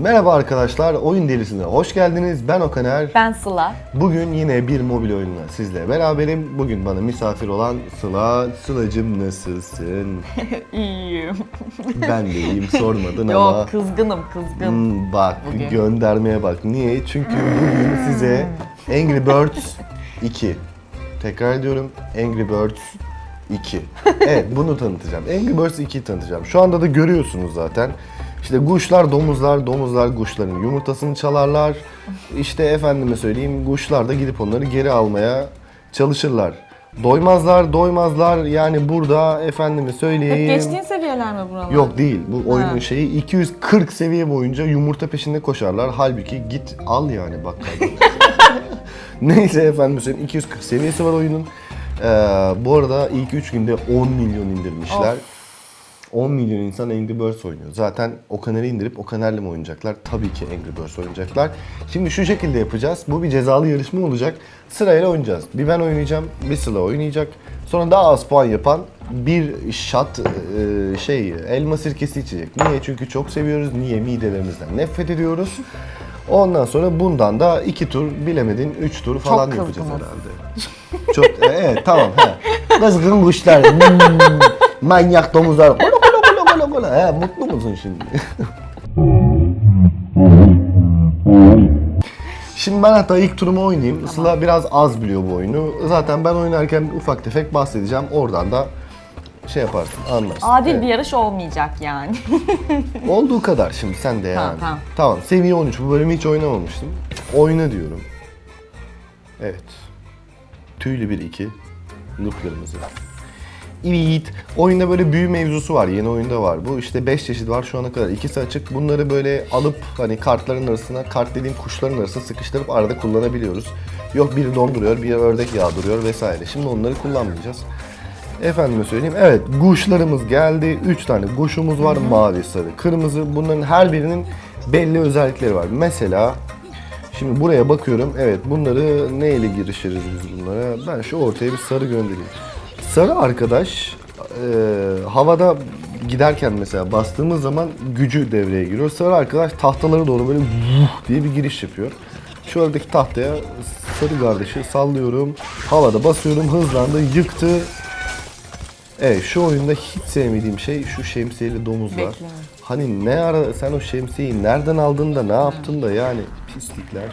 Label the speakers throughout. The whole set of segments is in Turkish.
Speaker 1: Merhaba arkadaşlar, Oyun Delisi'ne hoş geldiniz. Ben Okaner.
Speaker 2: Ben Sıla.
Speaker 1: Bugün yine bir mobil oyunla sizle beraberim. Bugün bana misafir olan Sıla. Sıla'cım nasılsın?
Speaker 2: İyiyim.
Speaker 1: Ben de iyiyim, sormadın ama.
Speaker 2: Yok kızgınım kızgın.
Speaker 1: Hmm, bak,
Speaker 2: Bugün.
Speaker 1: göndermeye bak. Niye? Çünkü bugün size Angry Birds 2. Tekrar ediyorum, Angry Birds 2. Evet, bunu tanıtacağım. Angry Birds 2'yi tanıtacağım. Şu anda da görüyorsunuz zaten. İşte kuşlar, domuzlar, domuzlar kuşların yumurtasını çalarlar. İşte efendime söyleyeyim, kuşlar da gidip onları geri almaya çalışırlar. Doymazlar, doymazlar. Yani burada efendime
Speaker 2: Hep
Speaker 1: söyleyeyim.
Speaker 2: geçtiğin seviyeler mi buralar?
Speaker 1: Yok değil. Bu oyunun
Speaker 2: Ha.
Speaker 1: şeyi 240 seviye boyunca yumurta peşinde koşarlar. Halbuki git al yani bakkaldan. Neyse efendim söyleyeyim 240 seviyesi var oyunun. Ee, bu arada ilk 3 günde 10 milyon indirmişler. 10 milyon insan Angry Birds oynuyor. Zaten Okaner'i indirip Okaner'le mi oynayacaklar? Tabii ki Angry Birds oynayacaklar. Şimdi şu şekilde yapacağız. Bu bir cezalı yarışma olacak. Sırayla oynayacağız. Bir ben oynayacağım, bir Sıla oynayacak. Sonra daha az puan yapan bir shot e, şey elma sirkesi içecek. Niye? Çünkü çok seviyoruz. Niye? Midelerimizden nefret ediyoruz. Ondan sonra bundan da iki tur bilemedin üç tur falan
Speaker 2: Çok
Speaker 1: yapacağız
Speaker 2: kızgınız.
Speaker 1: herhalde. Çok e, evet tamam he. Kızgın kuşlar. Hmm, manyak domuzlar. He, mutlu musun şimdi? Şimdi ben hatta ilk turumu oynayayım. Sıla biraz az biliyor bu oyunu. Zaten ben oynarken ufak tefek bahsedeceğim. Oradan da şey yaparsın, anlarsın.
Speaker 2: Adil
Speaker 1: Evet.
Speaker 2: bir yarış olmayacak yani.
Speaker 1: Olduğu kadar şimdi sen de yani.
Speaker 2: Tamam, tamam.
Speaker 1: Tamam, seviye 13. Bu bölümü hiç oynamamıştım. Oyna diyorum. Evet. Tüylü bir iki. Kıpkırmızı. Evet. Oyunda böyle büyü mevzusu var. Yeni oyunda var. Bu işte 5 çeşit var şu ana kadar. İkisi açık. Bunları böyle alıp hani kartların arasına, kart dediğim kuşların arasına sıkıştırıp arada kullanabiliyoruz. Yok biri donduruyor, bir ördek yağdırıyor vesaire. Şimdi onları kullanmayacağız. Efendime söyleyeyim. Evet, kuşlarımız geldi. 3 tane kuşumuz var. Mavi, sarı, kırmızı. Bunların her birinin belli özellikleri var. Mesela şimdi buraya bakıyorum. Evet, bunları neyle girişiriz biz bunlara? Ben şu ortaya bir sarı göndereyim. Sarı arkadaş e, havada giderken mesela bastığımız zaman gücü devreye giriyor. Sarı arkadaş tahtalara doğru böyle vuh diye bir giriş yapıyor. Şu aradaki tahtaya sarı kardeşi sallıyorum. Havada basıyorum, hızlandı, yıktı. Evet şu oyunda hiç sevmediğim şey şu şemsiyeli domuzlar.
Speaker 2: Bekleme.
Speaker 1: Hani ne ara sen o şemsiyeyi nereden aldın da ne yaptın da yani pislikler.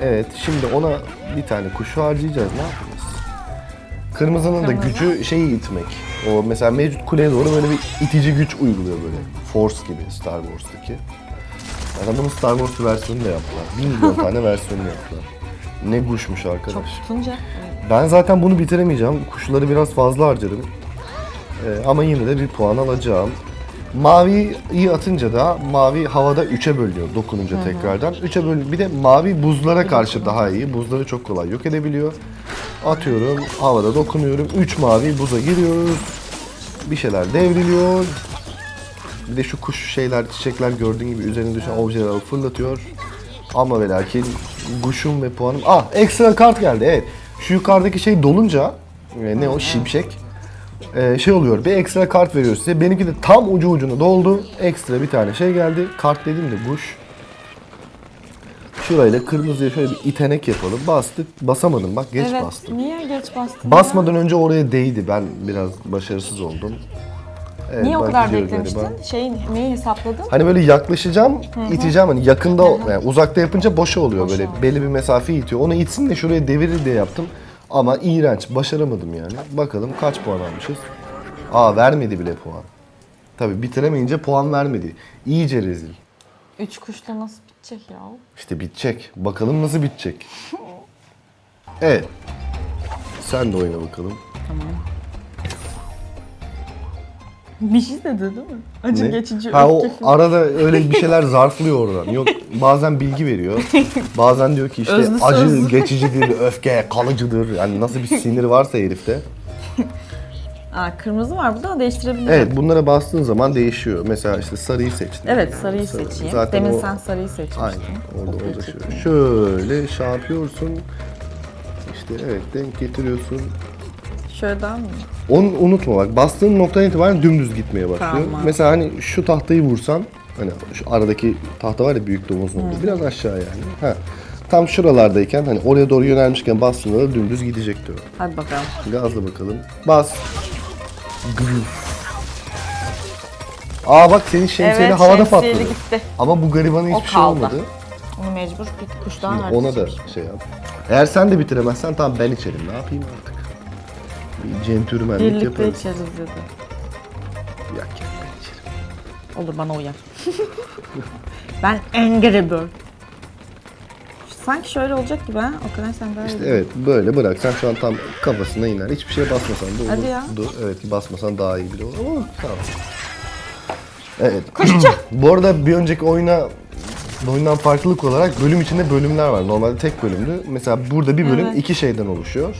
Speaker 1: Evet şimdi ona bir tane kuşu harcayacağız ne yapacağız? Kırmızının da
Speaker 2: Kırmızı.
Speaker 1: gücü şeyi itmek. O mesela mevcut kuleye doğru böyle bir itici güç uyguluyor böyle. Force gibi Star Wars'taki. Adamın Star Wars versiyonunu da yaptılar. Bir milyon tane versiyonunu yaptılar. Ne kuşmuş arkadaş.
Speaker 2: Çok tutunca.
Speaker 1: Ben zaten bunu bitiremeyeceğim. Kuşları biraz fazla harcadım. Ee, ama yine de bir puan alacağım. Maviyi atınca da mavi havada 3'e bölünüyor dokununca tekrardan. 3'e böl bir de mavi buzlara karşı daha iyi. Buzları çok kolay yok edebiliyor. Atıyorum, havada dokunuyorum. 3 mavi buza giriyoruz. Bir şeyler devriliyor. Bir de şu kuş şeyler, çiçekler gördüğün gibi üzerine düşen objeleri fırlatıyor. Ama ve lakin kuşum ve puanım... Ah ekstra kart geldi evet. Şu yukarıdaki şey dolunca e, ne o şimşek e, şey oluyor bir ekstra kart veriyor size. Benimki de tam ucu ucuna doldu. Ekstra bir tane şey geldi. Kart dediğim de kuş. Şurayla kırmızıya şöyle bir itenek yapalım. Bastık. Basamadım bak geç
Speaker 2: evet.
Speaker 1: bastım.
Speaker 2: Niye geç bastın?
Speaker 1: Basmadan önce oraya değdi. Ben biraz başarısız oldum. Evet,
Speaker 2: ya? Niye o kadar beklemiştin?
Speaker 1: galiba.
Speaker 2: Şeyi neyi hesapladın?
Speaker 1: Hani böyle yaklaşacağım, iteceğim hani yakında, yani uzakta yapınca boşa oluyor
Speaker 2: Boşa
Speaker 1: böyle
Speaker 2: oluyor.
Speaker 1: belli bir mesafe itiyor. Onu itsin de şuraya devirir diye yaptım. Ama iğrenç, başaramadım yani. Bakalım kaç puan almışız? Aa vermedi bile puan. Tabii bitiremeyince puan vermedi. İyice rezil.
Speaker 2: Üç kuşla nasıl bitecek ya?
Speaker 1: İşte bitecek. Bakalım nasıl bitecek. Evet. Sen de oyna bakalım.
Speaker 2: Bir şey dedi değil mi? Acı
Speaker 1: Ne?
Speaker 2: geçici
Speaker 1: ha, o
Speaker 2: öfke filmi.
Speaker 1: arada öyle bir şeyler zarflıyor oradan. Yok bazen bilgi veriyor. Bazen diyor ki işte
Speaker 2: Özlü
Speaker 1: acı
Speaker 2: sözlü.
Speaker 1: geçicidir, öfke kalıcıdır. Yani nasıl bir sinir varsa herifte.
Speaker 2: Aa, kırmızı var burada ama değiştirebilirim.
Speaker 1: Evet bunlara bastığın zaman değişiyor. Mesela işte sarıyı seçtin.
Speaker 2: Evet sarıyı
Speaker 1: Sarı.
Speaker 2: seçeyim.
Speaker 1: Zaten
Speaker 2: Demin
Speaker 1: o-
Speaker 2: sen sarıyı seçmiştin.
Speaker 1: Aynen orada
Speaker 2: Kopya
Speaker 1: orada şöyle. Şöyle şey yapıyorsun. İşte evet denk getiriyorsun.
Speaker 2: Daha mı?
Speaker 1: Onu unutma bak bastığın noktadan itibaren dümdüz gitmeye başlıyor.
Speaker 2: Tamam.
Speaker 1: Mesela hani şu tahtayı vursan Hani şu aradaki tahta var ya büyük domuzun olduğu. Biraz aşağı yani. Ha. Tam şuralardayken hani oraya doğru yönelmişken bastığında da dümdüz gidecek diyor.
Speaker 2: Hadi bakalım.
Speaker 1: Gazla bakalım. Bas. Aa bak senin şemsiyeli
Speaker 2: evet
Speaker 1: havada
Speaker 2: şemsiyeli
Speaker 1: patladı.
Speaker 2: gitti.
Speaker 1: Ama bu garibanın hiçbir şey
Speaker 2: kaldı.
Speaker 1: olmadı.
Speaker 2: Onu mecbur bir kuş daha
Speaker 1: ona da şey yap. Eğer sen de bitiremezsen tamam ben içerim. Ne yapayım artık? Bir centürmenlik
Speaker 2: Birlikte
Speaker 1: yaparız.
Speaker 2: içeriz dedi.
Speaker 1: Yak yak ben içerim.
Speaker 2: Olur bana uyar. ben Angry Bird. Sanki şöyle olacak gibi ha. O kadar sen daha
Speaker 1: İşte evet böyle bıraksan şu an tam kafasına iner. Hiçbir şeye basmasan da olur.
Speaker 2: Hadi ya.
Speaker 1: Dur, evet basmasan daha iyi bile olur ama tamam. Evet. Bu arada bir önceki oyuna oyundan farklılık olarak bölüm içinde bölümler var. Normalde tek bölümdü. Mesela burada bir bölüm
Speaker 2: Evet.
Speaker 1: iki şeyden oluşuyor.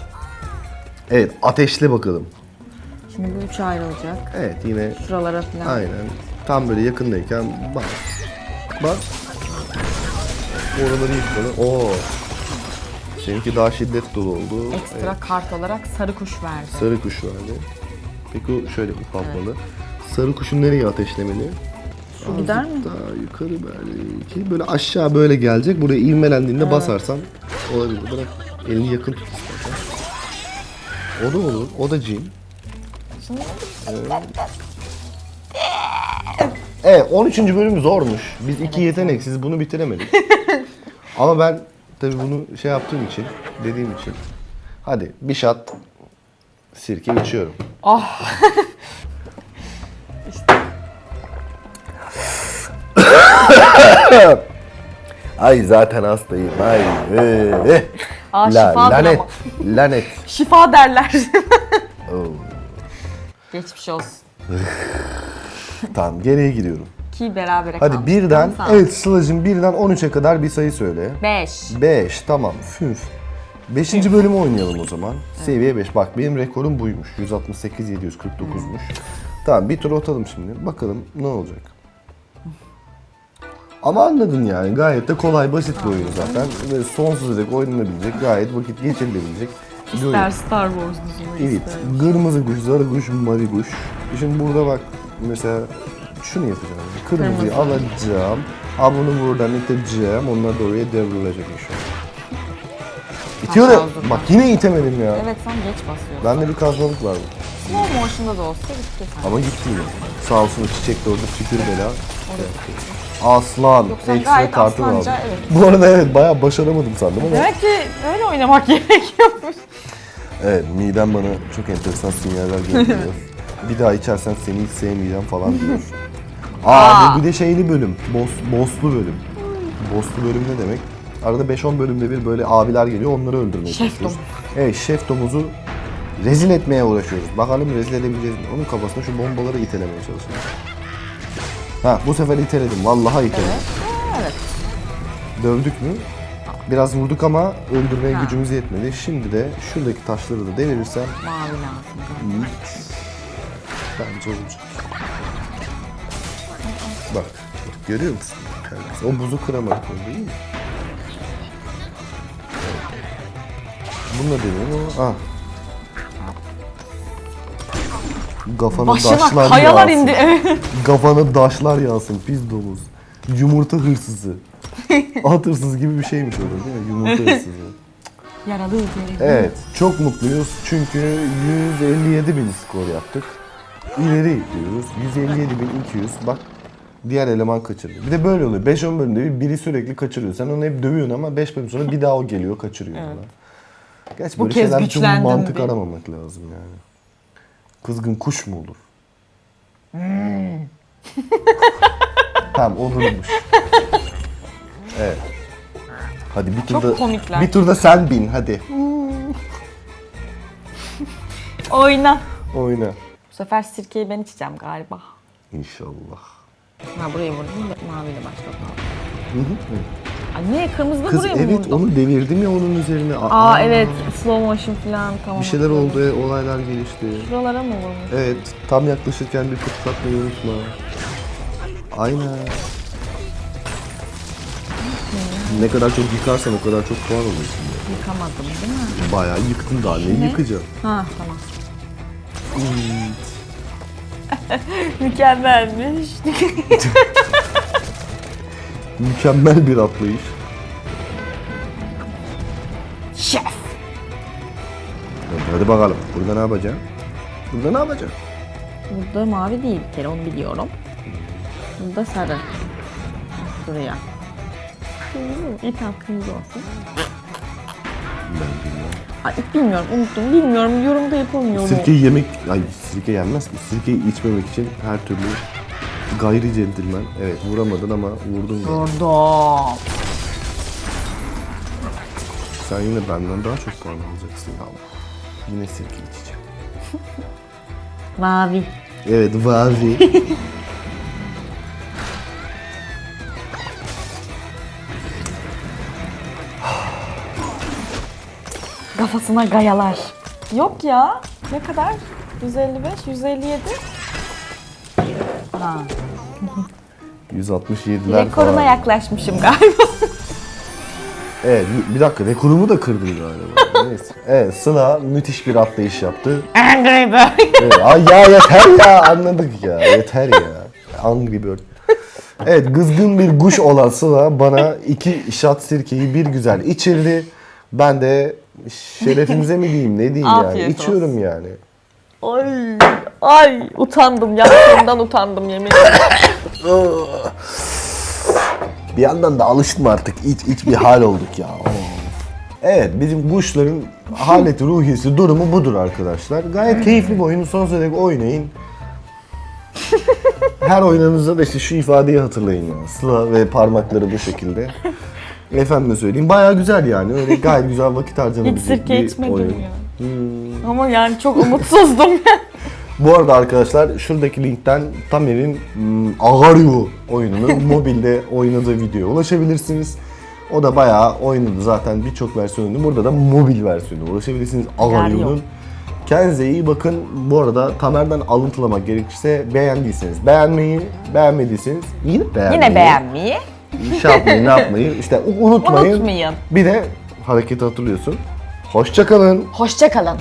Speaker 1: Evet ateşle bakalım.
Speaker 2: Şimdi bu üç ayrılacak.
Speaker 1: Evet yine
Speaker 2: Şuralara falan.
Speaker 1: aynen tam böyle yakındayken bas. Bas. Oraları yıkalım. Oo. Seninki daha şiddet dolu oldu.
Speaker 2: Ekstra kart olarak sarı kuş verdi.
Speaker 1: Sarı kuş vardı. Peki o şöyle ufaltmalı. Sarı kuşu nereye ateşlemeli?
Speaker 2: Şu gider mi?
Speaker 1: Daha yukarı belki. Böyle aşağı böyle gelecek. Buraya ivmelendiğinde basarsan olabilir. Bırak elini yakın tut istersen. O da olur. O da cin.
Speaker 2: Şimdi
Speaker 1: Evet 13. bölüm zormuş. Biz iki yeteneksiz bunu bitiremedik. Ama ben tabi bunu şey yaptığım için, dediğim için. Hadi bir şat sirke içiyorum.
Speaker 2: Ah. işte.
Speaker 1: Ay zaten hastayım. Ay. Ee, eh.
Speaker 2: Aa,
Speaker 1: La,
Speaker 2: şifa
Speaker 1: lanet. lanet.
Speaker 2: şifa derler.
Speaker 1: oh.
Speaker 2: Geçmiş olsun.
Speaker 1: tamam geriye giriyorum.
Speaker 2: 2'yi berabere
Speaker 1: Hadi kaldı.
Speaker 2: birden, Tamam,
Speaker 1: evet Sıla'cığım birden 13'e kadar bir sayı söyle.
Speaker 2: 5.
Speaker 1: 5, tamam. Fünf. Beşinci bölümü oynayalım o zaman. Seviye 5. Bak benim rekorum buymuş. 168, 749'muş. Tamam bir tur atalım şimdi. Bakalım ne olacak. Ama anladın yani. Gayet de kolay, basit bir oyun zaten. Ve sonsuz dek oynanabilecek, gayet vakit geçirilebilecek bir oyun.
Speaker 2: Star Wars dizimi
Speaker 1: Evet.
Speaker 2: ister.
Speaker 1: Kırmızı kuş, sarı kuş, mavi kuş. E şimdi burada bak mesela şunu yapacağım. Kırmızıyı
Speaker 2: Kırmızı.
Speaker 1: alacağım. Ha bunu buradan iteceğim. Onlar da oraya devrilecek inşallah.
Speaker 2: Aşağı
Speaker 1: Bak yine itemedim ya.
Speaker 2: Evet sen geç basıyorsun.
Speaker 1: Bende bir kazmalık var.
Speaker 2: Slow motion'da da olsa gitti sen.
Speaker 1: Ama gitti yine. Sağ olsun o çiçek de orada tükür bela. Aslan.
Speaker 2: Yok, sen
Speaker 1: Ekstra
Speaker 2: gayet
Speaker 1: kartı aldım.
Speaker 2: aslanca, evet.
Speaker 1: Bu arada evet bayağı başaramadım sandım ama.
Speaker 2: Demek ki öyle oynamak gerekiyormuş.
Speaker 1: Evet, midem bana çok enteresan sinyaller gönderiyor. bir daha içersen seni hiç sevmeyeceğim falan diyor. Aa,
Speaker 2: Aa.
Speaker 1: bu bir de şeyli bölüm. Boss, bosslu bölüm. Bosslu bölüm ne demek? Arada 5-10 bölümde bir böyle abiler geliyor, onları öldürmeye
Speaker 2: Şef
Speaker 1: çalışıyoruz. Evet, şef domuzu rezil etmeye uğraşıyoruz. Bakalım rezil edebileceğiz mi? Onun kafasına şu bombaları itelemeye çalışıyoruz. Ha, bu sefer iteledim. Vallahi iteledim.
Speaker 2: Evet.
Speaker 1: Dövdük mü? Biraz vurduk ama öldürmeye
Speaker 2: Ha.
Speaker 1: gücümüz yetmedi. Şimdi de şuradaki taşları da devirirsem
Speaker 2: Mavi lazım.
Speaker 1: Bence olacak. Bak, bak görüyor musun? Terbiyesiz. O buzu kıramadık onu değil mi? Bununla deniyorum ama ah. Kafanı
Speaker 2: Başına
Speaker 1: daşlar
Speaker 2: kayalar
Speaker 1: yağsın.
Speaker 2: indi. Evet.
Speaker 1: Kafanı daşlar yağsın pis domuz. Yumurta hırsızı. At hırsızı gibi bir şeymiş o da değil mi? Yumurta hırsızı.
Speaker 2: Yaralı.
Speaker 1: Evet, çok mutluyuz çünkü 157 bin skor yaptık. İleri gidiyoruz. 157 bin 200. Bak diğer eleman kaçırıyor. Bir de böyle oluyor. 5-10 bölümde bir biri sürekli kaçırıyor. Sen onu hep dövüyorsun ama 5 bölüm sonra bir daha o geliyor kaçırıyor
Speaker 2: Evet.
Speaker 1: falan. Gerçi
Speaker 2: Bu
Speaker 1: böyle
Speaker 2: kez
Speaker 1: şeyler
Speaker 2: güçlendim
Speaker 1: mantık
Speaker 2: bir.
Speaker 1: aramamak lazım yani. Kızgın kuş mu olur? tamam olurmuş. Evet. Hadi bir
Speaker 2: Çok
Speaker 1: turda
Speaker 2: komikler.
Speaker 1: bir turda sen bin hadi.
Speaker 2: Oyna.
Speaker 1: Oyna.
Speaker 2: Bu sefer sirkeyi ben içeceğim galiba.
Speaker 1: İnşallah.
Speaker 2: Ha buraya vurdum da maviyle başladım. Ay niye kırmızı da
Speaker 1: Kız
Speaker 2: buraya mı
Speaker 1: evet
Speaker 2: vurdum?
Speaker 1: onu devirdim ya onun üzerine.
Speaker 2: Aa, evet slow motion falan tamam.
Speaker 1: Bir şeyler
Speaker 2: hatırladım.
Speaker 1: oldu, olaylar gelişti.
Speaker 2: Şuralara mı vurmuş?
Speaker 1: Evet, tam yaklaşırken bir pıtlatmayı unutma. Aynen. Ne kadar çok yıkarsan o kadar çok puan alırsın. ya.
Speaker 2: Yıkamadım değil mi?
Speaker 1: Bayağı yıktın daha ne
Speaker 2: Ne?
Speaker 1: yıkacaksın?
Speaker 2: Ha tamam. Mükemmelmiş.
Speaker 1: Mükemmel bir atlayış.
Speaker 2: Şef.
Speaker 1: Evet, hadi bakalım. Burada ne yapacaksın? Burada ne yapacaksın?
Speaker 2: Burada mavi değil bir kere onu biliyorum. Burada sarı. Şuraya. Kırmızı mı? Tamam kırmızı olsun.
Speaker 1: Ben bilmiyorum.
Speaker 2: Ay bilmiyorum unuttum. Bilmiyorum yorumda yapamıyorum.
Speaker 1: Sirkeyi yemek... Ay sirke yenmez mi? Sirkeyi içmemek için her türlü gayri centilmen. Evet vuramadın ama vurdun da.
Speaker 2: Orada.
Speaker 1: Sen yine benden daha çok puan alacaksın ya. Yine sirke içeceğim.
Speaker 2: Mavi.
Speaker 1: Evet vavi.
Speaker 2: Kafasına gayalar. Yok ya. Ne kadar? 155, 157. Ha.
Speaker 1: 167'ler
Speaker 2: Rekoruma
Speaker 1: falan.
Speaker 2: yaklaşmışım galiba.
Speaker 1: Evet bir- bir dakika rekorumu da kırdım galiba. Neyse. Evet Sıla müthiş bir atlayış yaptı.
Speaker 2: Angry Bird.
Speaker 1: Evet, ay ya yeter ya anladık ya yeter ya. Angry Bird. Evet kızgın bir kuş olan Sıla bana iki şat sirkeyi bir güzel içirdi. Ben de şerefimize mi diyeyim ne diyeyim yani
Speaker 2: Afiyet
Speaker 1: içiyorum yani.
Speaker 2: Ay, ay utandım. Yaptığımdan utandım yemin ederim.
Speaker 1: Bir yandan da alıştım artık iç iç bir hal olduk ya. Evet bizim kuşların haleti ruhiyesi durumu budur arkadaşlar. Gayet keyifli bir oyunu sonsuza dek oynayın. Her oynadığınızda da işte şu ifadeyi hatırlayın ya. Sıla ve parmakları bu şekilde. Efendime söyleyeyim bayağı güzel yani. Öyle gayet güzel vakit
Speaker 2: Hiç
Speaker 1: harcanabilecek
Speaker 2: sirke
Speaker 1: bir
Speaker 2: içmedim ya. Ama yani çok umutsuzdum.
Speaker 1: Bu arada arkadaşlar şuradaki linkten Tamer'in hmm, Agario oyununu mobilde oynadığı videoya ulaşabilirsiniz. O da bayağı oynadı zaten birçok versiyonunu. Burada da mobil versiyonuna ulaşabilirsiniz Agario'nun. Kendinize iyi bakın. Bu arada Tamer'den alıntılamak gerekirse beğendiyseniz beğenmeyi, beğenmediyseniz yine beğenmeyi.
Speaker 2: Yine beğenmeyi.
Speaker 1: Şey yapmayı, ne yapmayı işte unutmayın.
Speaker 2: Unutmayın.
Speaker 1: Bir de hareketi hatırlıyorsun. Hoşçakalın.
Speaker 2: Hoşçakalın.